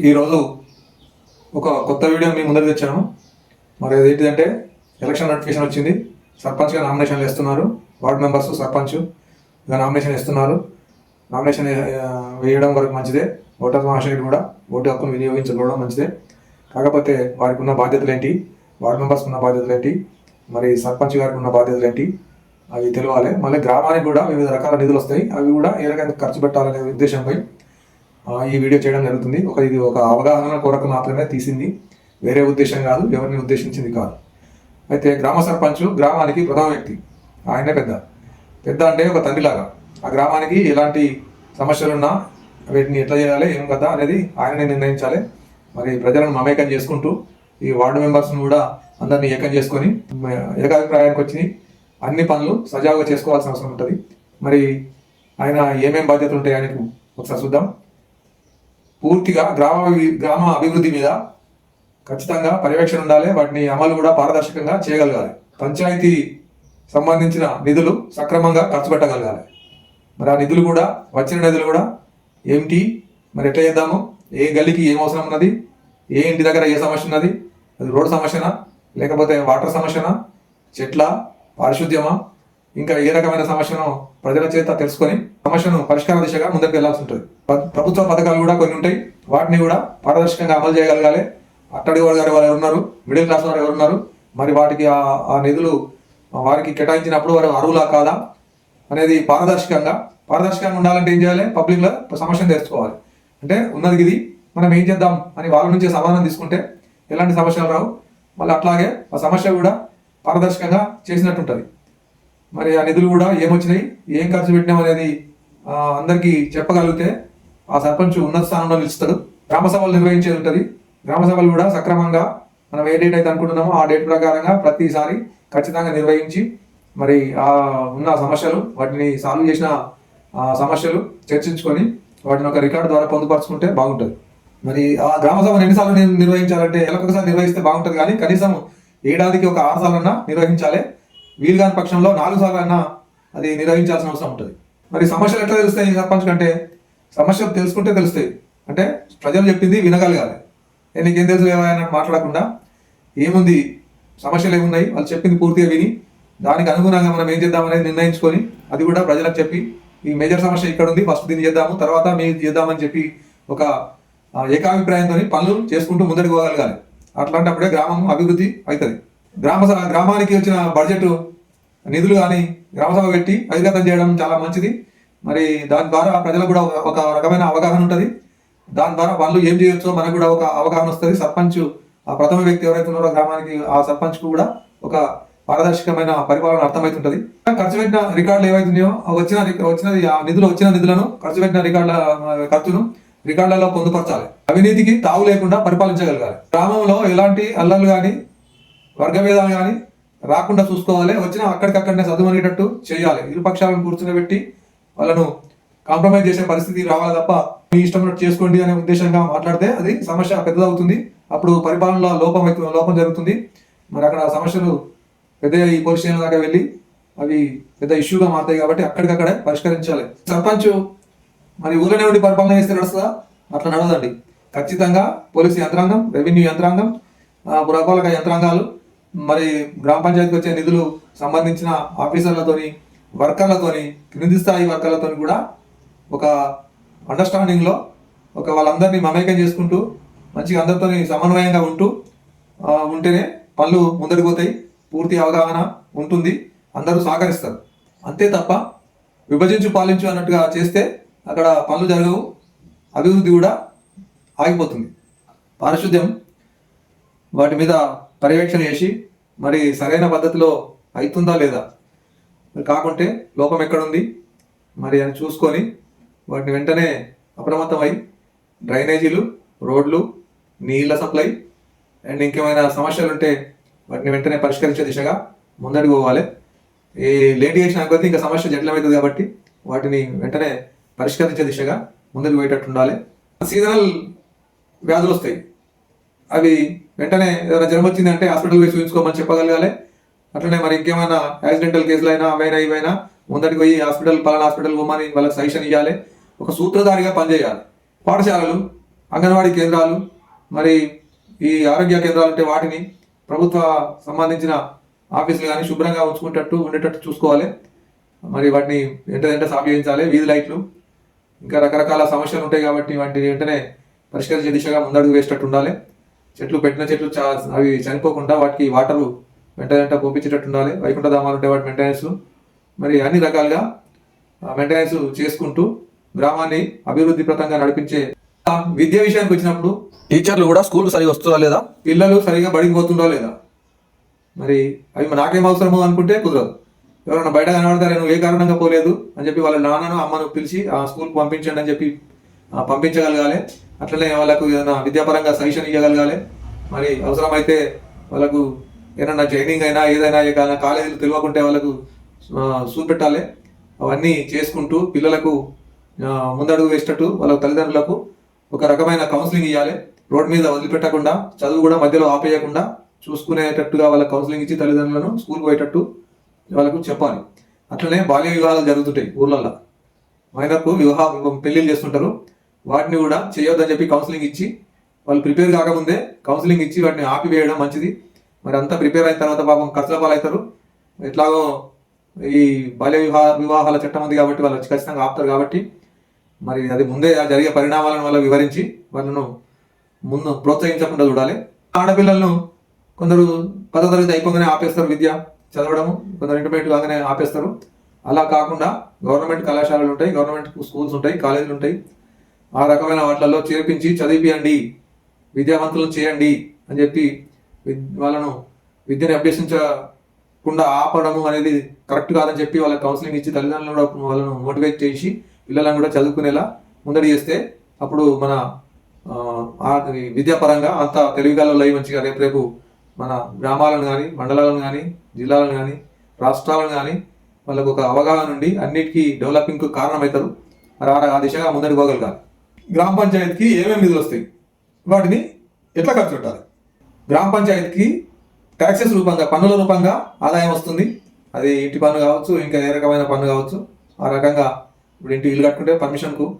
ఈరోజు ఒక కొత్త వీడియో మీ ముందర తెచ్చాను. మరి ఏంటిదంటే ఎలక్షన్ నోటిఫికేషన్ వచ్చింది. సర్పంచ్గా నామినేషన్లు వేస్తున్నారు. వార్డు మెంబర్స్ సర్పంచ్ ఇక నామినేషన్ వేస్తున్నారు. నామినేషన్ వేయడం వరకు మంచిదే. ఓటర్ మహాశయుడు కూడా ఓటు హక్కును వినియోగించుకోవడం మంచిదే. కాకపోతే వారికి ఉన్న బాధ్యతలు ఏంటి? వార్డు మెంబర్స్కి ఉన్న బాధ్యతలు ఏంటి? మరి సర్పంచ్ గారికి ఉన్న బాధ్యతలు ఏంటి? అవి తెలియాలి మళ్ళీ గ్రామానికి కూడా వివిధ రకాల నిధులు వస్తాయి. అవి కూడా ఏ రకంగా ఖర్చు పెట్టాలనే ఉద్దేశంపై ఈ వీడియో చేయడం జరుగుతుంది. ఒక ఇది ఒక అవగాహన కొరకు మాత్రమే తీసింది. వేరే ఉద్దేశం కాదు ఎవరిని ఉద్దేశించింది కాదు. అయితే గ్రామ సర్పంచ్ గ్రామానికి ప్రధాన వ్యక్తి. ఆయనే పెద్ద. పెద్ద అంటే ఒక తండ్రిలాగా. ఆ గ్రామానికి ఎలాంటి సమస్యలున్నా వీటిని ఎట్లా చేయాలి ఏం కదా అనేది ఆయననే నిర్ణయించాలి. మరి ప్రజలను మమేకం చేసుకుంటూ ఈ వార్డు మెంబర్స్ను కూడా అందరినీ ఏకం చేసుకొని ఏకాభిప్రాయానికి వచ్చి అన్ని పనులు సజావుగా చేసుకోవాల్సిన అవసరం ఉంటుంది. మరి ఆయన ఏమేం బాధ్యతలు ఉంటాయి ఆయనకు? ఒకసారి చూద్దాం. పూర్తిగా గ్రామ గ్రామ అభివృద్ధి మీద ఖచ్చితంగా పర్యవేక్షణ ఉండాలి. వాటిని అమలు కూడా పారదర్శకంగా చేయగలగాలి. పంచాయతీ సంబంధించిన నిధులు సక్రమంగా ఖర్చు పెట్టగలగాలి. మరి ఆ నిధులు కూడా వచ్చిన నిధులు కూడా ఏమిటి? మరి ఎట్లా చేద్దాము? ఏ గల్లీకి ఏం అవసరం ఉన్నది? ఏ ఇంటి దగ్గర ఏ సమస్య ఉన్నది? అది రోడ్డు సమస్యనా? లేకపోతే వాటర్ సమస్యనా? చెట్ల పారిశుద్ధ్యమా? ఇంకా ఏ రకమైన సమస్యను ప్రజల చేత తెలుసుకొని సమస్యను పరిష్కార దిశగా ముందుకు వెళ్ళాల్సి ఉంటుంది. ప్రభుత్వ పథకాలు కూడా కొన్ని ఉంటాయి. వాటిని కూడా పారదర్శకంగా అమలు చేయగలగాలి. అట్టడి వాడు గారు వారు ఉన్నారు? మిడిల్ క్లాస్ వారు ఎవరు ఉన్నారు? మరి వాటికి ఆ నిధులు వారికి కేటాయించినప్పుడు వారు అర్హులా కాదా అనేది పారదర్శకంగా పారదర్శకంగా ఉండాలంటే ఏం చేయాలి? పబ్లిక్లో సమస్యను తెలుసుకోవాలి. అంటే ఉన్నది ఇది. మనం ఏం చేద్దాం అని వాళ్ళ నుంచి సమాధానం తీసుకుంటే ఎలాంటి సమస్యలు రావు. మళ్ళీ అట్లాగే ఆ సమస్య కూడా పారదర్శకంగా చేసినట్టు ఉంటుంది. మరి ఆ నిధులు కూడా ఏమొచ్చినాయి? ఏం ఖర్చు పెట్టినాం అనేది అందరికీ చెప్పగలిగితే ఆ సర్పంచ్ ఉన్నత స్థానంలో నిలుస్తాడు. గ్రామ సభలు నిర్వహించేది ఉంటుంది. గ్రామ సభలు కూడా సక్రమంగా మనం ఏ డేట్ అయితే అనుకుంటున్నామో ఆ డేట్ ప్రకారంగా ప్రతిసారి ఖచ్చితంగా నిర్వహించి మరి ఆ ఉన్న సమస్యలు వాటిని సాల్వ్ చేసిన సమస్యలు చర్చించుకొని వాటిని ఒక రికార్డు ద్వారా పొందుపరుచుకుంటే బాగుంటుంది. మరి ఆ గ్రామ సభను ఎన్నిసార్లు నిర్- నిర్వహించాలంటే ఒకసారి నిర్వహిస్తే బాగుంటుంది కానీ కనీసం ఏడాదికి ఒక ఆరు సార్లన్నా నిర్వహించాలి. వీలు కాని పక్షంలో నాలుగు సార్లు అన్నా అది నిర్వహించాల్సిన అవసరం ఉంటుంది. మరి సమస్యలు ఎట్లా తెలుస్తాయి సర్పంచ్ కంటే? సమస్యలు తెలుసుకుంటే తెలుస్తాయి. అంటే ప్రజలు చెప్పింది వినగలగాలి. నేను నీకేం తెలుసు లేవా అన్నట్టు మాట్లాడకుండా ఏముంది? సమస్యలు ఏమున్నాయి వాళ్ళు చెప్పింది పూర్తిగా విని దానికి అనుగుణంగా మనం ఏం చేద్దాం అనేది నిర్ణయించుకొని అది కూడా ప్రజలకు చెప్పి ఈ మేజర్ సమస్య ఇక్కడ ఉంది ఫస్ట్ దీన్ని చేద్దాము తర్వాత మీరు చేద్దామని చెప్పి ఒక ఏకాభిప్రాయంతో పనులు చేసుకుంటూ ముందడికి పోగలగాలి అట్లాంటప్పుడే గ్రామం అభివృద్ధి అవుతుంది. గ్రామ గ్రామానికి వచ్చిన బడ్జెట్ నిధులు కానీ గ్రామసభ పెట్టి బహిర్గతం చేయడం చాలా మంచిది. మరి దాని ద్వారా ప్రజలకు కూడా ఒక- రకమైన అవగాహన ఉంటుంది. దాని ద్వారా వాళ్ళు ఏం చేయొచ్చో మనకు కూడా ఒక అవగాహన వస్తుంది. సర్పంచ్ ఆ ప్రథమ వ్యక్తి ఎవరైతే ఉన్నారో గ్రామానికి ఆ సర్పంచ్ కూడా ఒక పారదర్శకమైన పరిపాలన అర్థమవుతుంటది. ఖర్చు పెట్టిన రికార్డులు ఏవైతున్నాయో వచ్చిన వచ్చినది ఆ నిధులు వచ్చిన నిధులను ఖర్చు పెట్టిన రికార్డుల ఖర్చును రికార్డులలో పొందుపరచాలి. అవినీతికి తావు లేకుండా పరిపాలించగలగాలి. గ్రామంలో ఎలాంటి అల్లర్లు కానీ వర్గభేదాలు కానీ రాకుండా చూసుకోవాలి వచ్చినా అక్కడికక్కడనే చదువునేటట్టు చేయాలి. ఇరు పక్షాలను కూర్చునబెట్టి వాళ్ళను కాంప్రమైజ్ చేసే పరిస్థితి రావాలి తప్ప మీ ఇష్టం చేసుకోండి అనే ఉద్దేశంగా మాట్లాడితే అది సమస్య పెద్దదవుతుంది. అప్పుడు పరిపాలనలో లోపం లోపం జరుగుతుంది. మరి అక్కడ సమస్యలు పెద్ద ఈ పోలీస్ స్టేషన్ దాకా వెళ్ళి అవి పెద్ద ఇష్యూగా మారుతాయి కాబట్టి అక్కడికక్కడే పరిష్కరించాలి. సర్పంచ్ మరి ఊళ్ళోనే ఉండి పరిపాలన చేస్తే నడుస్తుందా? అట్లా నడవదండి. ఖచ్చితంగా పోలీసు యంత్రాంగం రెవెన్యూ యంత్రాంగం ఆ, పురపాలక యంత్రాంగాలు మరి గ్రామ పంచాయతీకి వచ్చే నిధులు సంబంధించిన ఆఫీసర్లతోని వర్కర్లతోని క్రింది స్థాయి వర్కర్లతోని కూడా ఒక అండర్స్టాండింగ్లో ఒక వాళ్ళందరినీ మమేకం చేసుకుంటూ మంచిగా అందరితోని సమన్వయంగా ఉంటూ ఉంటేనే పనులు ముందడికి పోతాయి పూర్తి అవగాహన ఉంటుంది అందరూ సహకరిస్తారు. అంతే తప్ప విభజించు పాలించు అన్నట్టుగా చేస్తే అక్కడ పనులు జరగవు అభివృద్ధి కూడా ఆగిపోతుంది. పారిశుద్ధ్యం వాటి మీద పర్యవేక్షణ చేసి మరి సరైన పద్ధతిలో అవుతుందా లేదా? మరి కాకుంటే లోపం ఎక్కడుంది? మరి అని చూసుకొని వాటిని వెంటనే అప్రమత్తమై డ్రైనేజీలు రోడ్లు నీళ్ళ సప్లై అండ్ ఇంకేమైనా సమస్యలు ఉంటే వాటిని వెంటనే పరిష్కరించే దిశగా ముందడుగు పోవాలి. ఈ లేట్ చేసిన కొద్దీ ఇంకా సమస్య జటిలమవుతుంది కాబట్టి వాటిని వెంటనే పరిష్కరించే దిశగా ముందుకు పోయేటట్టు ఉండాలి. సీజనల్ వ్యాధులు వస్తాయి అవి వెంటనే ఏదైనా జ్వరం వచ్చిందంటే హాస్పిటల్ పోయి చూపించుకోమని చెప్పగలగాలి. అట్లనే మరి ఇంకేమైనా యాక్సిడెంటల్ కేసులైనా అవైనా ఇవైనా ముందటికి పోయి హాస్పిటల్ పలానా హాస్పిటల్ పోమని వాళ్ళకి సజెషన్ ఇవ్వాలి ఒక సూత్రధారిగా పనిచేయాలి. పాఠశాలలు అంగన్వాడీ కేంద్రాలు మరి ఈ ఆరోగ్య కేంద్రాలు ఉంటే వాటిని ప్రభుత్వ సంబంధించిన ఆఫీసులు కానీ శుభ్రంగా ఉంచుకునేటట్టు ఉండేటట్టు చూసుకోవాలి. మరి వాటిని వెంట వెంట సాఫ్ చేయించాలి. వీధి లైట్లు ఇంకా రకరకాల సమస్యలు ఉంటాయి కాబట్టి వాటిని వెంటనే పరిష్కరించే దిశగా ముందడుగు వేసేటట్టు ఉండాలి. చెట్లు పెట్టిన చెట్లు అవి చనిపోకుండా వాటికి వాటర్ వెంట వెంట పోపించేటట్టు ఉండాలి. వైకుంఠ ధామాలు ఉంటాయి వాటి మెయింటెనెన్స్ మరి అన్ని రకాలుగా మెయింటెనెన్స్ చేసుకుంటూ గ్రామాన్ని అభివృద్ధి ప్రతంగా నడిపించే విద్య విషయానికి వచ్చినప్పుడు టీచర్లు కూడా స్కూల్ సరిగా వస్తుందా లేదా? పిల్లలు సరిగా బడికి పోతుండో లేదా? మరి అవి నాకేం అవసరమో అనుకుంటే కుదరదు. ఎవరైనా బయట కనబడతారే నువ్వు ఏ కారణంగా పోలేదు అని చెప్పి వాళ్ళ నాన్నను అమ్మను పిలిచి ఆ స్కూల్కి పంపించండి అని చెప్పి పంపించగలగాలి. అట్లనే వాళ్ళకు ఏదైనా విద్యాపరంగా సజెషన్ ఇవ్వగలగాలి మరి అవసరమైతే వాళ్ళకు ఏదైనా ట్రైనింగ్ అయినా ఏదైనా ఏదైనా కాలేజీలు తెలియకుంటే వాళ్ళకు చూపెట్టాలి. అవన్నీ చేసుకుంటూ పిల్లలకు ముందడుగు వేసేటట్టు వాళ్ళ తల్లిదండ్రులకు ఒక రకమైన కౌన్సిలింగ్ ఇవ్వాలి రోడ్ మీద వదిలిపెట్టకుండా చదువు కూడా మధ్యలో ఆపేయకుండా చూసుకునేటట్టుగా వాళ్ళ కౌన్సిలింగ్ ఇచ్చి తల్లిదండ్రులను స్కూల్కి పోయేటట్టు వాళ్ళకు చెప్పాలి. అట్లనే బాల్య వివాహాలు జరుగుతుంటాయి ఊర్లలో మైనర్కు వివాహ పెళ్ళిళ్ళు చేస్తుంటారు. వాటిని కూడా చేయొద్దని చెప్పి కౌన్సిలింగ్ ఇచ్చి వాళ్ళు ప్రిపేర్ కాకముందే కౌన్సిలింగ్ ఇచ్చి వాటిని ఆపివేయడం మంచిది. మరి అంతా ప్రిపేర్ అయిన తర్వాత పాపం ఖర్చుల పాలవుతారు ఎట్లాగో ఈ బాల్య వివాహ వివాహాల చట్టం ఉంది కాబట్టి వాళ్ళు ఖచ్చితంగా ఆపుతారు కాబట్టి మరి అది ముందే జరిగే పరిణామాలను వల్ల వివరించి వాళ్ళను ముందు ప్రోత్సహించకుండా చూడాలి. ఆడపిల్లలను కొందరు పదో తరగతి అయిపోగానే ఆపేస్తారు విద్య చదవడము కొందరు ఇంటర్మీడియట్ కాగానే ఆపేస్తారు. అలా కాకుండా గవర్నమెంట్ కళాశాలలు ఉంటాయి గవర్నమెంట్ స్కూల్స్ ఉంటాయి కాలేజీలు ఉంటాయి. ఆ రకమైన వాటిలలో చేర్పించి చదివిపియండి. విద్యావంతులను చేయండి అని చెప్పి వాళ్ళను విద్యను అభ్యసించకుండా ఆపడము అనేది కరెక్ట్ కాదని చెప్పి వాళ్ళకి కౌన్సిలింగ్ ఇచ్చి తల్లిదండ్రులను కూడా వాళ్ళను మోటివేట్ చేసి పిల్లలను కూడా చదువుకునేలా ముందడి చేస్తే అప్పుడు మన ఆ, విద్యాపరంగా అంత తెలివిగాలలో అయి మంచిగా రేపు రేపు మన గ్రామాలను కానీ మండలాలను కానీ జిల్లాలను కానీ రాష్ట్రాలను కానీ వాళ్ళకు ఒక అవగాహన నుండి అన్నిటికీ డెవలపింగ్కు కారణమవుతారు. మరి ఆ- ఆ దిశగా ముందడి పోగలగాలి. గ్రామ పంచాయతీకి ఏమేమి నిధులు వస్తాయి? వాటిని ఎట్లా ఖర్చు పెట్టాలి? గ్రామ పంచాయతీకి ట్యాక్సెస్ రూపంగా పన్నుల రూపంగా ఆదాయం వస్తుంది. అది ఇంటి పన్ను కావచ్చు ఇంకా ఏ రకమైన పన్ను కావచ్చు. ఆ రకంగా ఇప్పుడు ఇంటి ఇల్లు కట్టుకుంటే పర్మిషన్కు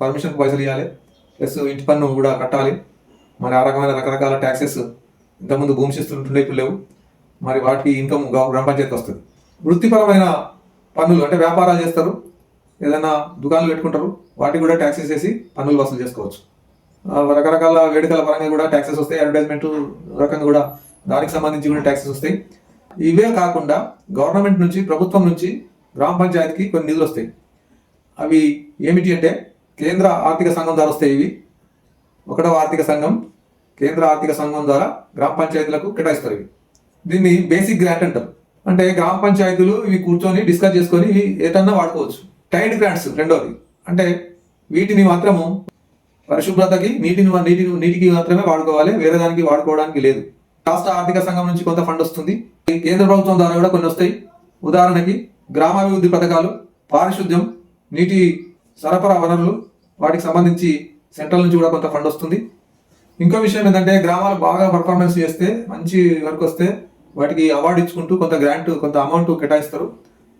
పర్మిషన్కు పైసలు ఇవ్వాలి. ప్లస్ ఇంటి పన్ను కూడా కట్టాలి. మరి ఆ రకమైన రకరకాల ట్యాక్సెస్ ఇంతకుముందు భూమి శిస్తులు ఇప్పుడు లేవు. మరి వాటికి ఇన్కమ్ గ్రామ పంచాయతీ వస్తుంది. వృత్తిపరమైన పన్నులు అంటే వ్యాపారాలు చేస్తారు. ఏదైనా దుకాణాలు పెట్టుకుంటారు వాటికి కూడా ట్యాక్సెస్ వేసి పన్నులు వసూలు చేసుకోవచ్చు. రకరకాల వేడుకల పరంగా కూడా ట్యాక్సెస్ వస్తాయి అడ్వర్టైజ్మెంట్ రకంగా కూడా దానికి సంబంధించి కూడా ట్యాక్సెస్ వస్తాయి. ఇవే కాకుండా గవర్నమెంట్ నుంచి ప్రభుత్వం నుంచి గ్రామ పంచాయతీకి కొన్ని నిధులు వస్తాయి. అవి ఏమిటి అంటే కేంద్ర ఆర్థిక సంఘం ద్వారా వస్తాయి ఇవి. ఒకటవ ఆర్థిక సంఘం కేంద్ర ఆర్థిక సంఘం ద్వారా గ్రామ పంచాయతీలకు కేటాయిస్తారు ఇవి. దీన్ని బేసిక్ గ్రాంట్ అంటారు. అంటే గ్రామ పంచాయతీలు ఇవి కూర్చొని డిస్కస్ చేసుకొని ఇవి ఏటన్నా వాడుకోవచ్చు. టైడ్ గ్రాంట్స్ రెండోది. అంటే వీటిని మాత్రము పరిశుభ్రతకి నీటిని నీటిని నీటికి మాత్రమే వాడుకోవాలి వేరే దానికి వాడుకోవడానికి లేదు. రాష్ట్ర ఆర్థిక సంఘం నుంచి కొంత ఫండ్ వస్తుంది. కేంద్ర ప్రభుత్వం ద్వారా కూడా కొన్ని వస్తాయి. ఉదాహరణకి గ్రామాభివృద్ధి పథకాలు పారిశుద్ధ్యం నీటి సరఫరా వనరులు వాటికి సంబంధించి సెంట్రల్ నుంచి కూడా కొంత ఫండ్ వస్తుంది. ఇంకో విషయం ఏంటంటే గ్రామాలు బాగా పర్ఫార్మెన్స్ చేస్తే మంచి వర్క్ వస్తే వాటికి అవార్డు ఇచ్చుకుంటూ కొంత గ్రాంట్ కొంత అమౌంట్ కేటాయిస్తారు.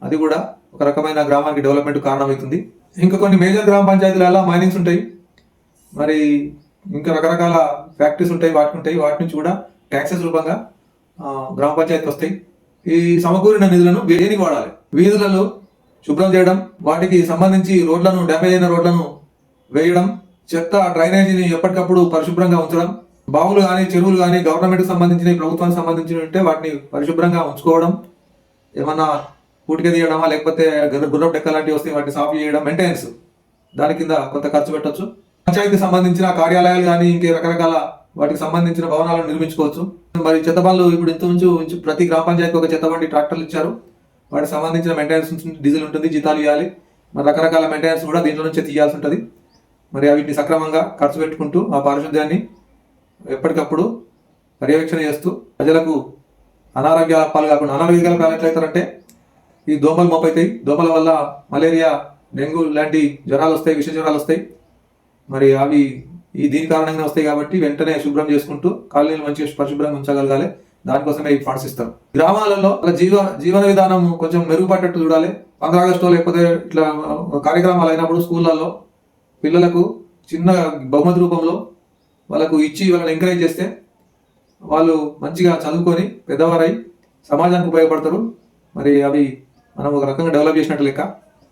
అది కూడా ఒక రకమైన గ్రామానికి డెవలప్మెంట్ కారణమవుతుంది. ఇంకా కొన్ని మేజర్ గ్రామ పంచాయతీలలో మైనింగ్స్ ఉంటాయి? మరి ఇంకా రకరకాల ఫ్యాక్టరీస్ ఉంటాయి వాటి ఉంటాయి. వాటి నుంచి కూడా ట్యాక్సెస్ రూపంగా గ్రామ పంచాయతీకి వస్తాయి. ఈ సమకూరిన నిధులను దేనికి వాడాలి. వీధులలో శుభ్రం చేయడం వాటికి సంబంధించి రోడ్లను డ్యామేజ్ అయిన రోడ్లను వేయడం చెత్త డ్రైనేజీని ఎప్పటికప్పుడు పరిశుభ్రంగా ఉంచడం బావులు కానీ చెరువులు కానీ గవర్నమెంట్కి సంబంధించిన ప్రభుత్వానికి సంబంధించిన ఉంటే వాటిని పరిశుభ్రంగా ఉంచుకోవడం ఏమన్నా పూటిక తీయడమా లేకపోతే గుర్రపు డెక్క లాంటివి వస్తే వాటిని సాఫ్ చేయడం మెయింటెనెన్స్ దాని కింద కొంత ఖర్చు పెట్టొచ్చు. పంచాయతీకి సంబంధించిన కార్యాలయాలు కానీ ఇంకే రకరకాల వాటికి సంబంధించిన భవనాలను నిర్మించుకోవచ్చు. మరి చెత్త బండ్లు ఇప్పుడు ఇంత నుంచి ప్రతి గ్రామ పంచాయతీకి ఒక చెత్త బండి ట్రాక్టర్లు ఇచ్చారు. వాటికి సంబంధించిన మెయింటెనెన్స్ డీజిల్ ఉంటుంది జీతాలు ఇవ్వాలి. మరి రకరకాల మెయింటెనెన్స్ కూడా దీంట్లో నుంచి తీయాల్సి ఉంటుంది. మరి వీటిని సక్రమంగా ఖర్చు పెట్టుకుంటూ ఆ పారిశుద్ధ్యాన్ని ఎప్పటికప్పుడు పర్యవేక్షణ చేస్తూ ప్రజలకు అనారోగ్యాల పాలు కాకుండా అనారోగ్యాల పాలు ఎట్లయితారంటే ఈ దోమలు మోపైతాయి. దోమల వల్ల మలేరియా డెంగ్యూ లాంటి జ్వరాలు వస్తాయి విష జ్వరాలు వస్తాయి. మరి అవి ఈ దీని కారణంగా వస్తాయి కాబట్టి వెంటనే శుభ్రం చేసుకుంటూ కాలనీలు మంచిగా పరిశుభ్రంగా ఉంచగలగాలి. దానికోసమే ఈ ఫండ్స్ ఇస్తారు గ్రామాలలో అలా జీవ జీవన విధానం కొంచెం మెరుగుపడ్డట్టు చూడాలి. పంద్ర ఆగస్టు లేకపోతే ఇట్లా కార్యక్రమాలు అయినప్పుడు స్కూళ్ళల్లో పిల్లలకు చిన్న బహుమతి రూపంలో వాళ్ళకు ఇచ్చి వాళ్ళని ఎంకరేజ్ చేస్తే వాళ్ళు మంచిగా చదువుకొని పెద్దవారై సమాజానికి ఉపయోగపడతారు. మరి అవి మనం ఒక రకంగా డెవలప్ చేసినట్టు లెక్క.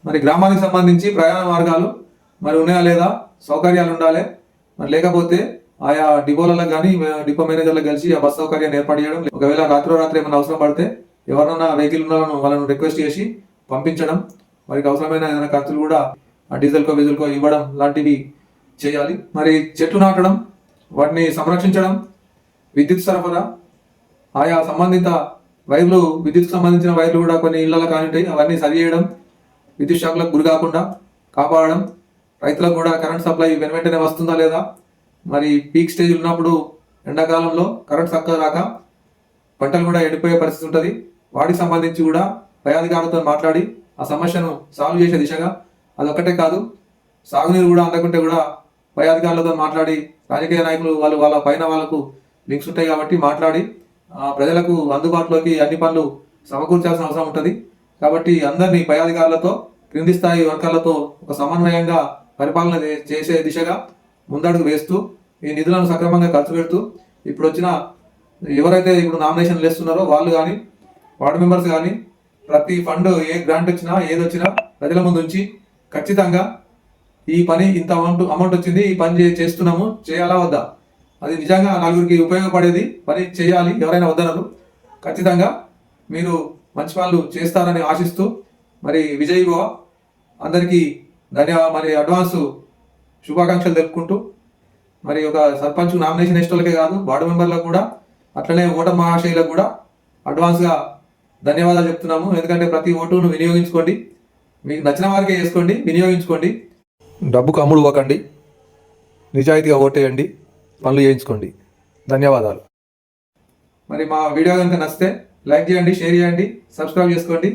మరి గ్రామానికి సంబంధించి ప్రయాణ మార్గాలు మరి ఉన్నాయా లేదా? సౌకర్యాలు ఉండాలి. మరి లేకపోతే ఆయా డిపోలలో కానీ డిపో మేనేజర్లకు కలిసి ఆ బస్ సౌకర్యాన్ని ఏర్పాటు చేయడం ఒకవేళ రాత్రి రాత్రి ఏమైనా అవసరం పడితే ఎవరన్నా వెహికల్ ఉన్న వాళ్ళను రిక్వెస్ట్ చేసి పంపించడం వారికి అవసరమైన ఏదైనా ఖర్చులు కూడా డీజిల్కో విజిల్కో ఇవ్వడం లాంటివి చేయాలి. మరి చెట్లు నాటడం వాటిని సంరక్షించడం విద్యుత్ సరఫరా ఆయా సంబంధిత వైర్లు విద్యుత్ సంబంధించిన వైర్లు కూడా కొన్ని ఇళ్ళలో కానింటాయి. అవన్నీ సరి చేయడం విద్యుత్ షాక్లకు గురి కాకుండా కాపాడడం రైతులకు కూడా కరెంట్ సప్లై వెను వెంటనే వస్తుందా లేదా? మరి పీక్ స్టేజ్ ఉన్నప్పుడు ఎండాకాలంలో కరెంట్ చక్కగా రాక పంటలు కూడా ఎండిపోయే పరిస్థితి ఉంటుంది. వాటికి సంబంధించి కూడా పై అధికారులతో మాట్లాడి ఆ సమస్యను సాల్వ్ చేసే దిశగా అదొక్కటే కాదు సాగునీరు కూడా అందకుంటే కూడా పై అధికారులతో మాట్లాడి రాజకీయ నాయకులు వాళ్ళు వాళ్ళ పైన వాళ్ళకు లింక్స్ ఉంటాయి కాబట్టి మాట్లాడి ప్రజలకు అందుబాటులోకి అన్ని పనులు సమకూర్చాల్సిన అవసరం ఉంటుంది. కాబట్టి అందరినీ పై అధికారులతో క్రింది స్థాయి వర్గాలతో ఒక సమన్వయంగా పరిపాలన చేసే దిశగా ముందడుగు వేస్తూ ఈ నిధులను సక్రమంగా ఖర్చు పెడుతూ ఇప్పుడు వచ్చిన ఎవరైతే ఇప్పుడు నామినేషన్లు వేస్తున్నారో వాళ్ళు కానీ వార్డు మెంబర్స్ కానీ ప్రతి ఫండ్ ఏ గ్రాంట్ వచ్చినా ఏది వచ్చినా ప్రజల ముందు ఉంచి ఖచ్చితంగా ఈ పని ఇంత అమౌంట్ అమౌంట్ వచ్చింది ఈ పని చేస్తున్నాము చేయాలా వద్దా? అది నిజంగా నలుగురికి ఉపయోగపడేది. పని చేయాలి ఎవరైనా వద్దనరు ఖచ్చితంగా మీరు మంచి పనులు చేస్తారని ఆశిస్తూ మరి విజయ్ బావ అందరికీ ధన్యవాద మరి అడ్వాన్స్ శుభాకాంక్షలు తెలుపుకుంటూ మరి ఒక సర్పంచ్ నామినేషన్ ఇష్టలకే కాదు వార్డు మెంబర్లకు కూడా అట్లనే ఓటర్ మహాశైలకు కూడా అడ్వాన్స్గా ధన్యవాదాలు చెప్తున్నాము. ఎందుకంటే ప్రతి ఓటును వినియోగించుకోండి. మీకు నచ్చిన వారికే వేసుకోండి వినియోగించుకోండి. డబ్బుకు అమ్ముడు పోకండి. నిజాయితీగా ఓటేయండి. పనులు చేయించుకోండి. ధన్యవాదాలు. మరి మా వీడియో కనుక నచ్చితే లైక్ చేయండి షేర్ చేయండి సబ్స్క్రైబ్ చేసుకోండి.